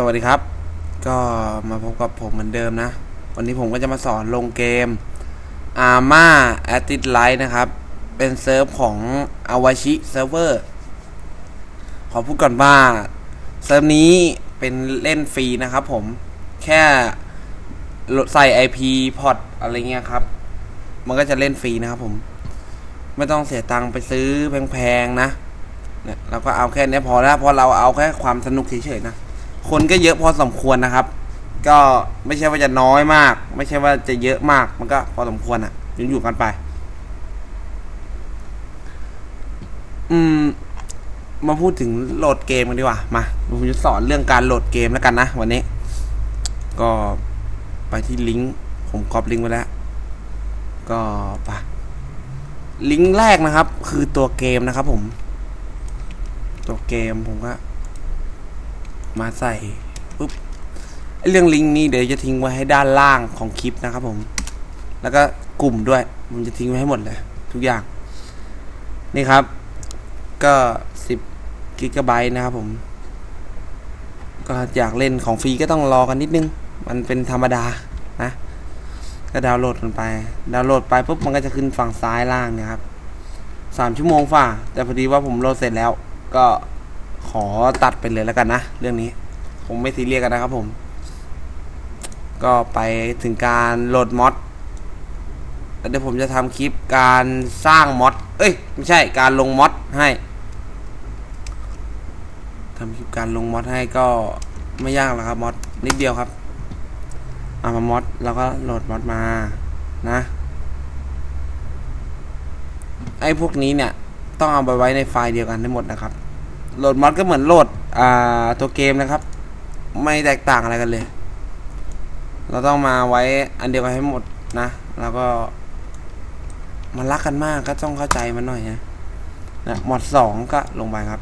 สวัสดีครับ ก็มาพบกับผมเหมือนเดิมนะ วันนี้ผมก็จะมาสอนลงเกม Arma a t i t Light นะครับ เป็นเซิร์ฟของ Awashi Server ขอพูดก่อนว่า เซิร์ฟนี้เป็นเล่นฟรีนะครับผม แค่ใส่ IP พอร์ตอะไรเงี้ยครับ มันก็จะเล่นฟรีนะครับผม ไม่ต้องเสียตังค์ไปซื้อแพงๆนะเนี่ยเราก็เอาแค่นี้พอแล้วเพราะเราเอาแค่ความสนุกเฉยๆนะ คนก็เยอะพอสมควรนะครับ ก็ไม่ใช่ว่าจะน้อยมาก ไม่ใช่ว่าจะเยอะมาก มันก็พอสมควรอะอยู่อยู่กันไป อืม มาพูดถึงโหลดเกมกันดีกว่า มาผมจะสอนเรื่องการโหลดเกมแล้วกันนะ วันนี้ ก็ไปที่ลิงก์ผมก๊อปลิงก์ไว้แล้ว ก็ไปลิงก์แรกนะครับ คือตัวเกมนะครับผม ตัวเกมผมก็ มาใส่ปุ๊บเรื่องลิงก์นี้เดี๋ยวจะทิ้งไว้ให้ด้านล่างของคลิปนะครับผม แล้วก็กลุ่มด้วยผมจะทิ้งไว้ให้หมดเลย ทุกอย่าง นี่ครับ ก็10กิกะไบต์นะครับผม ก็อยากเล่นของฟรีก็ต้องรอกันนิดนึง มันเป็นธรรมดานะ ก็ดาวน์โหลดมันไป ดาวน์โหลดไปปุ๊บมันก็จะขึ้นฝั่งซ้ายล่างนะครับสามชั่วโมงฝ่า แต่พอดีว่าผมโหลดเสร็จแล้วก็ ขอตัดไปเลยแล้วกันนะ เรื่องนี้ผมไม่ซีเรียสกันนะครับผม ก็ไปถึงการโหลดมอดเดี๋ยวผมจะทำคลิปการสร้างมอดเอ้ย ไม่ใช่การลงมอดให้ทำคลิปการลงมอดให้ก็ไม่ยากหรอกครับมอดนิดเดียวครับเอามามอดแล้วก็โหลดมอดมานะไอ้พวกนี้เนี่ย ต้องเอาไปไว้ในไฟล์เดียวกันทั้งหมดนะครับ โหลดมอดก็เหมือนโหลดอ่าตัวเกมนะครับ ไม่แตกต่างอะไรกันเลย เราต้องมาไว้อันเดียวกันให้หมดนะ แล้วก็ มันรักกันมากก็ต้องเข้าใจมันหน่อยนะนะหมดสองก็ลงไปครับ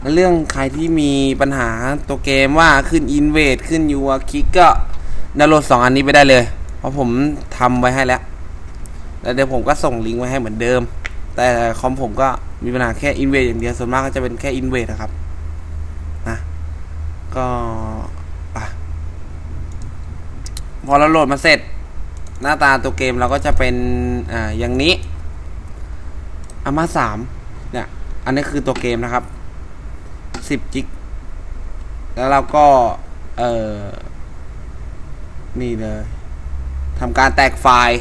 แล้วเรื่องใครที่มีปัญหาตัวเกมว่าขึ้นอินเวดขึ้นยูอาคิกก็ดาวน์โหลดสองอันนี้ไปได้เลย เพราะผมทำไว้ให้แล้ว แล้วเดี๋ยวผมก็ส่งลิงก์ไว้ให้เหมือนเดิม แต่คอมผมก็มีปัญหาแค่อินเวดอย่างเดียวส่วนมากก็จะเป็นแค่อินเวดนะครับนะก็อะพอเราโหลดมาเสร็จ หน้าตาตัวเกมเราก็จะเป็นอ่าอย่างนี้อามาสามเนี่ย อันนี้คือตัวเกมนะครับสิบจิกแล้วเราก็ เออนี่เลยทำการแตกไฟล์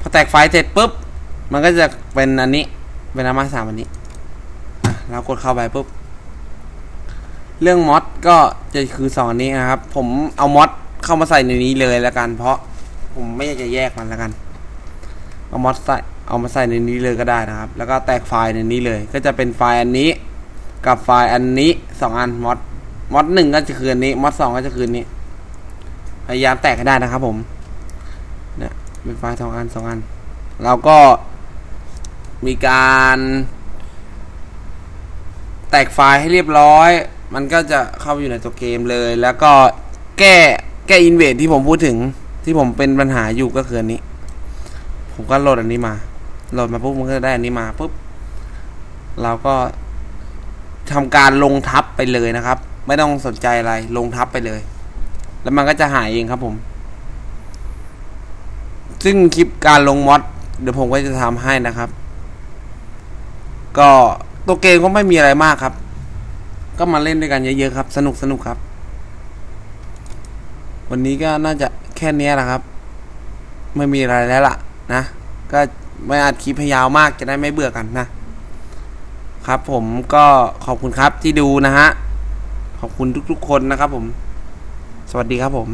พอแตกไฟล์เสร็จปุ๊บ มันก็จะเป็นอันนี้ เป็นอามาสามอันนี้เรากดเข้าไปปุ๊บ เรื่องมอดก็จะคือสองอันนี้นะครับ ผมเอามอดเข้ามาใส่ในนี้เลยแล้วกัน เพราะผมไม่อยากจะแยกมันแล้วกัน เอามอดใส่ เอามาใส่ในนี้เลยก็ได้นะครับ แล้วก็แตกไฟล์ในนี้เลย ก็จะเป็นไฟล์อันนี้ กับไฟล์อันนี้สองอันมอดมอดหนึ่งก็จะคืออันนี้มอดสองก็จะคืออันนี้ พยายามแตกให้ได้นะครับผม เนี่ยเป็นไฟล์สองอันสองอันเราก็ มีการ แตกไฟล์ให้เรียบร้อย มันก็จะเข้าไปอยู่ในตัวเกมเลย แล้วก็แก้แก้อินเวดที่ผมพูดถึงที่ผมเป็นปัญหาอยู่ก็คืออันนี้ ผมก็โหลดอันนี้มา โหลดมาปุ๊บมันก็ได้อันนี้มาปุ๊บเราก็ทำการลงทับไปเลยนะครับ ไม่ต้องสนใจอะไรลงทับไปเลย แล้วมันก็จะหายเองครับผม ซึ่งคลิปการลงมอดเดี๋ยวผมก็จะทำให้นะครับ ก็ตัวเกมก็ไม่มีอะไรมากครับ ก็มาเล่นด้วยกันเยอะๆครับ สนุกสนุกครับ วันนี้ก็น่าจะแค่นี้แหละครับ ไม่มีอะไรแล้วล่ะ นะ ก็ไม่อัดคลิปให้ยาวมากจะได้ไม่เบื่อกันนะ ครับผมก็ขอบคุณครับที่ดูนะฮะ ขอบคุณทุกๆคนนะครับผม สวัสดีครับผม